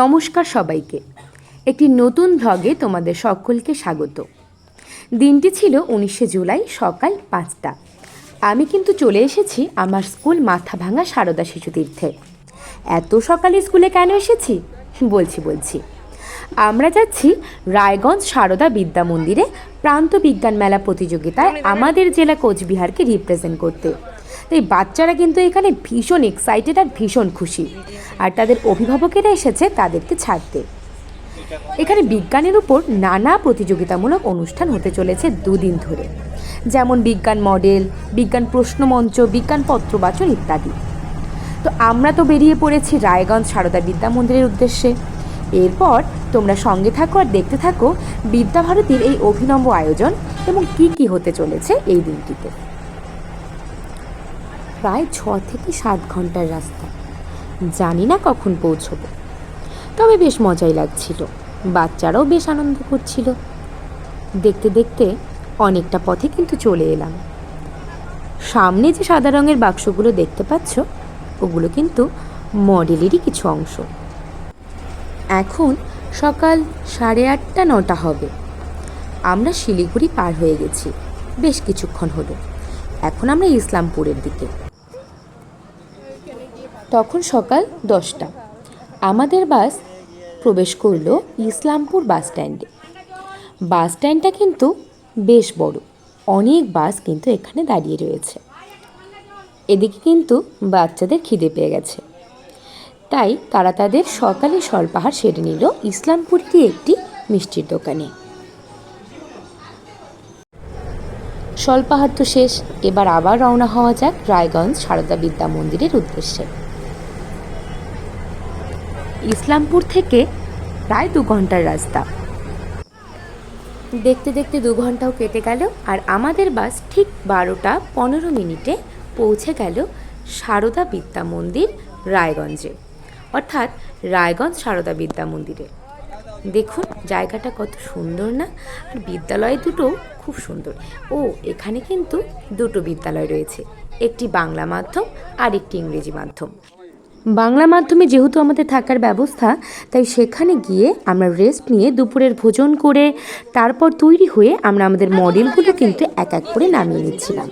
নমস্কার সবাইকে। একটি নতুন ভ্লগে তোমাদের সকলকে স্বাগত। দিনটি ছিল উনিশে জুলাই সকাল পাঁচটা। আমি কিন্তু চলে এসেছি আমার স্কুল মাথা ভাঙা সারদা শিশু তীর্থে। এত সকালে স্কুলে কেন এসেছি? বলছি বলছি। আমরা যাচ্ছি রায়গঞ্জ সারদা বিদ্যা মন্দিরে প্রান্ত বিজ্ঞান মেলা প্রতিযোগিতায় আমাদের জেলা কোচবিহারকে রিপ্রেজেন্ট করতে। তাই বাচ্চারা কিন্তু এখানে ভীষণ এক্সাইটেড আর ভীষণ খুশি। আর তাদের অভিভাবকেরা এসেছে তাদেরকে ছাড়তে। এখানে বিজ্ঞানের উপর নানা প্রতিযোগিতামূলক অনুষ্ঠান হতে চলেছে দুদিন ধরে। যেমন বিজ্ঞান মডেল, বিজ্ঞান প্রশ্নমঞ্চ, বিজ্ঞান পত্রবাচন ইত্যাদি। তো আমরা তো বেরিয়ে পড়েছি রায়গঞ্জ সারদা বিদ্যা মন্দিরের উদ্দেশ্যে। এরপর তোমরা সঙ্গে থাকো আর দেখতে থাকো বিদ্যাভারতীর এই অভিনব আয়োজন এবং কি কি হতে চলেছে এই দিনটিতে। প্রায় ছ থেকে সাত ঘণ্টার রাস্তা। জানি না কখন পৌঁছবো। তবে বেশ মজাই লাগছিল। বাচ্চারাও বেশ আনন্দ করছিল। দেখতে দেখতে অনেকটা পথে কিন্তু চলে এলাম। সামনে যে সাদা রঙের বাক্সগুলো দেখতে পাচ্ছ, ওগুলো কিন্তু মডেলেরই কিছু অংশ। এখন সকাল সাড়ে আটটা, নটা হবে। আমরা শিলিগুড়ি পার হয়ে গেছি। বেশ কিছুক্ষণ হলো। এখন আমরা ইসলামপুরের দিকে। তখন সকাল দশটা। আমাদের বাস প্রবেশ করল ইসলামপুর বাস স্ট্যান্ডে। বাস স্ট্যান্ডটা কিন্তু বেশ বড়। অনেক বাস কিন্তু এখানে দাঁড়িয়ে রয়েছে। এদিকে কিন্তু বাচ্চাদের খিদে পেয়ে গেছে। তাই তারা তাদের সকালে স্বল্পাহার সেরে নিল ইসলামপুরটি একটি মিষ্টির দোকানে। স্বল্পাহার তো শেষ। এবার আবার রওনা হওয়া যাক রায়গঞ্জ সারদা বিদ্যা মন্দিরের উদ্দেশ্যে। ইসলামপুর থেকে প্রায় দু ঘণ্টার রাস্তা। দেখতে দেখতে দু ঘন্টাও কেটে গেল আর আমাদের বাস ঠিক বারোটা পনেরো মিনিটে পৌঁছে গেল সারদা বিদ্যা মন্দির রায়গঞ্জে। অর্থাৎ রায়গঞ্জ সারদা বিদ্যা মন্দিরে। দেখুন, জায়গাটা কত সুন্দর না? আর বিদ্যালয় দুটো খুব সুন্দর। ও, এখানে কিন্তু দুটো বিদ্যালয় রয়েছে। একটি বাংলা মাধ্যম আর একটি ইংরেজি মাধ্যম। বাংলা মাধ্যমে যেহেতু আমাদের থাকার ব্যবস্থা, তাই সেখানে গিয়ে আমরা রেস্ট নিয়ে দুপুরের ভোজন করে তারপর তৈরি হয়ে আমরা আমাদের মডেলগুলো কিন্তু এক এক করে নামিয়ে নিচ্ছিলাম।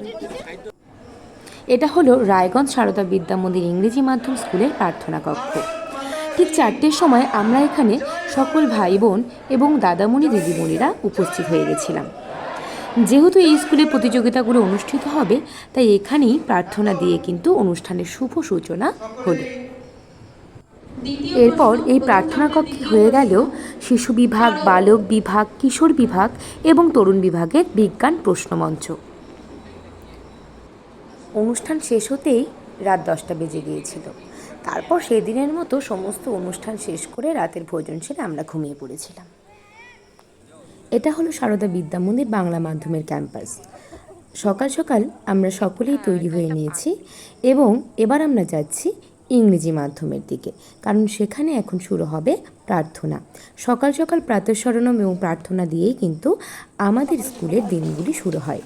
এটা হলো রায়গঞ্জ সারদা বিদ্যা মন্দির ইংরেজি মাধ্যম স্কুলের প্রার্থনা কক্ষ। ঠিক চারটের সময় আমরা এখানে সকল ভাই বোন এবং দাদামণি, দিদিমণিরা উপস্থিত হয়ে গেছিলাম। যেহেতু এই স্কুলে প্রতিযোগিতাগুলো অনুষ্ঠিত হবে, তাই এখানেই প্রার্থনা দিয়ে কিন্তু অনুষ্ঠানের শুভ সূচনা হলো। এরপর এই প্রার্থনা কক্ষে হয়ে গেল শিশু বিভাগ, বালক বিভাগ, কিশোর বিভাগ এবং তরুণ বিভাগের বিজ্ঞান প্রশ্নমঞ্চ। অনুষ্ঠান শেষ হতেই রাত দশটা বেজে গিয়েছিল। তারপর সেদিনের মতো সমস্ত অনুষ্ঠান শেষ করে রাতের ভোজন সেরে আমরা ঘুমিয়ে পড়েছিলাম। এটা হলো সারদা বিদ্যা মন্দির বাংলা মাধ্যমের ক্যাম্পাস। সকাল সকাল আমরা সকলেই তৈরি হয়ে নিয়েছি এবং এবার আমরা যাচ্ছি ইংরেজি মাধ্যমের দিকে, কারণ সেখানে এখন শুরু হবে প্রার্থনা। সকাল সকাল প্রাতঃস্মরণম এবং প্রার্থনা দিয়েই কিন্তু আমাদের স্কুলের দিনগুলি শুরু হয়।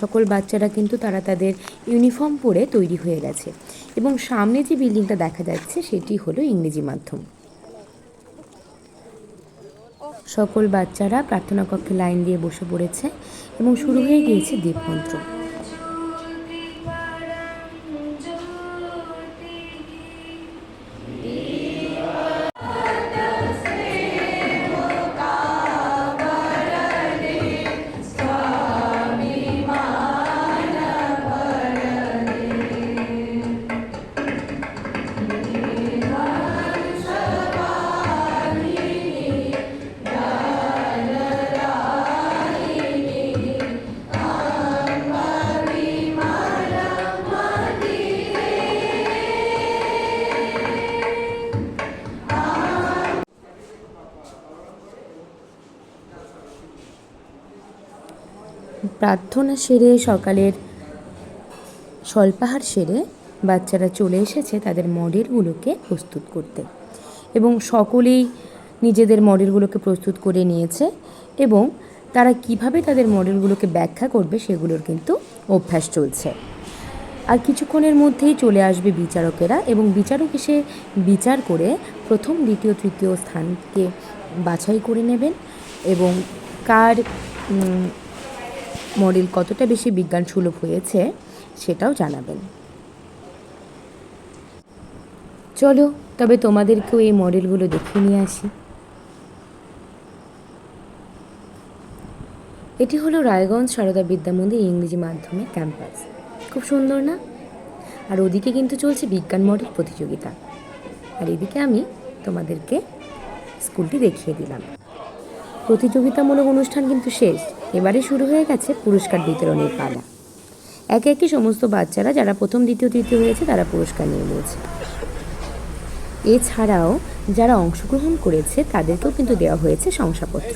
সকল বাচ্চারা কিন্তু তারা তাদের ইউনিফর্ম পরে তৈরি হয়ে গেছে। এবং সামনে যে বিল্ডিংটা দেখা যাচ্ছে, সেটি হলো ইংরেজি মাধ্যম। সকল বাচ্চারা প্রার্থনা কক্ষে লাইন দিয়ে বসে পড়েছে এবং শুরু হয়ে গিয়েছে দীপমন্ত্র। প্রার্থনা সেরে, সকালের স্বল্পাহার সেরে বাচ্চারা চলে এসেছে তাদের মডেলগুলোকে প্রস্তুত করতে। এবং সকলেই নিজেদের মডেলগুলোকে প্রস্তুত করে নিয়েছে এবং তারা কীভাবে তাদের মডেলগুলোকে ব্যাখ্যা করবে সেগুলোর কিন্তু অভ্যাস চলছে। আর কিছুক্ষণের মধ্যেই চলে আসবে বিচারকেরা এবং বিচারক এসে বিচার করে প্রথম, দ্বিতীয়, তৃতীয় স্থানকে বাছাই করে নেবেন এবং কার মডেল কতটা বেশি বিজ্ঞান সুলভ হয়েছে সেটাও জানাবেন। চলো, তবে তোমাদেরকেও এই মডেলগুলো দেখে নিয়ে আসি। এটি হলো রায়গঞ্জ সারদা বিদ্যা মন্দির ইংরেজি মাধ্যমে ক্যাম্পাস। খুব সুন্দর না? আর ওদিকে কিন্তু চলছে বিজ্ঞান মডেল প্রতিযোগিতা। আর এদিকে আমি তোমাদেরকে স্কুলটি দেখিয়ে দিলাম। প্রতিযোগিতামূলক অনুষ্ঠান কিন্তু শেষ। এবারে শুরু হয়ে গেছে পুরস্কার বিতরণের পালা। একে একে সমস্ত বাচ্চারা যারা প্রথম, দ্বিতীয়, তৃতীয় হয়েছে, তারা পুরস্কার নিয়ে নিয়েছে। এছাড়াও যারা অংশগ্রহণ করেছে, তাদেরকেও কিন্তু দেওয়া হয়েছে শংসাপত্র।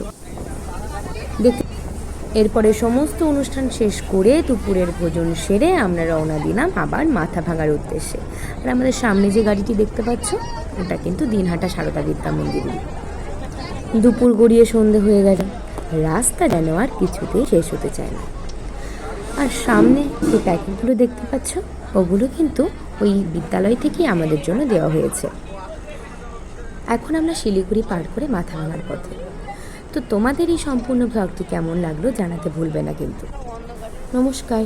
এরপরে সমস্ত অনুষ্ঠান শেষ করে দুপুরের ভোজন সেরে আমরা রওনা দিলাম আবার মাথা ভাঙার উদ্দেশ্যে। আর আমাদের সামনে যে গাড়িটি দেখতে পাচ্ছ, ওটা কিন্তু দিনহাটা সারদা বিদ্যা মন্দিরের দুপুর গড়িয়ে সন্ধে হয়ে গেল। রাস্তা যেন আর কিছুতেই শেষ হতে চায় না। আর সামনে যে প্যাকেটগুলো দেখতে পাচ্ছ, ওগুলো কিন্তু ওই বিদ্যালয় থেকেই আমাদের জন্য দেওয়া হয়েছে। এখন আমরা শিলিগুড়ি পার করে মাথা ভাঙার পথে। তো তোমাদের এই সম্পূর্ণ ব্লগটি কেমন লাগল জানাতে ভুলবে না কিন্তু। নমস্কার।